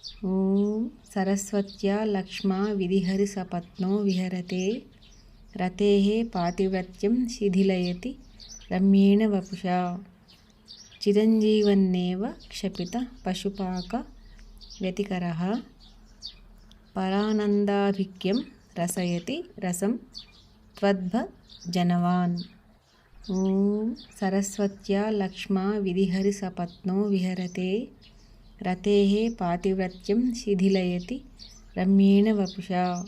ఓం సరస్వత్యా లక్ష్మా విధిహరి సపత్నో విహరతే రతే పాతివ్రత్యం శిథిలయతి రమ్యేణ వపుషా చిరంజీవన్నేవ క్షపిత పశుపాక వ్యతికర పరానందాభిక్యం రసయతి రసం త్వద్భ జనవాన్ ఓం సరస్వత్యా లక్ష్మా విధిహరి సపత్నో విహరతే రతేः పాతివ్రత్యం శిథిలయతి రమ్యేణ వపుషా.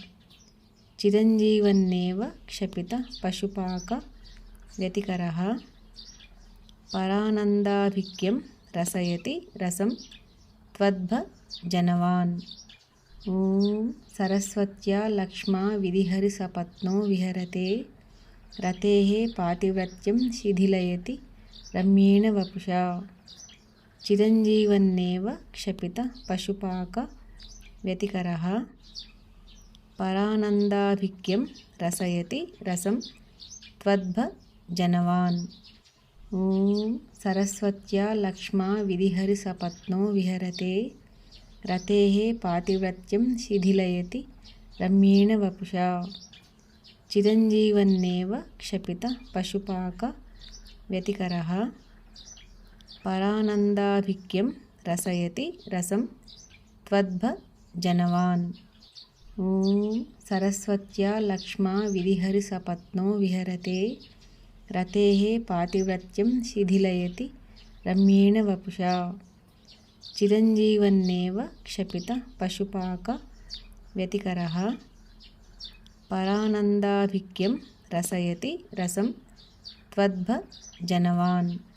చిరంజీవన్నేవ క్షపిత పశుపాక వ్యతికర పరానందాభిక్యం రసయతి రసం త్వద్భ జనవాన్. ఓం సరస్వత్యా లక్ష్మా విధిహరి సపత్నో విహరతే. రతే పాతివ్రత్యం శిథిలయతి రమ్యేణ వపుషా. चिरञ्जीवन्नेव क्षपितपशुपाकव्यतिकरः परानन्दाधिक्यं रसयति रसं त्वद्भजनवान्। ॐ सरस्वत्या लक्ष्मा विधिहरिसपत्नो विहरते। रतेः पातिव्रत्यं शिथिलयति रम्येण वपुषा। चिरञ्जीवन्नेव क्षपितपशुपाकव्यतिकरः పరానందాభిక్యం రసయతి రసం త్వద్భ జనవాన్. ఓం సరస్వత్యా లక్ష్మా విధిహరి సపత్నో విహరతే రతే పాతివ్రత్యం శిథిలయతి రమ్యేణ వపుషా. చిరంజీవన్నేవ క్షపిత పశుపాక వ్యతికర. పరానందాభిక్యం రసయతి రసం త్వద్భ జనవాన్.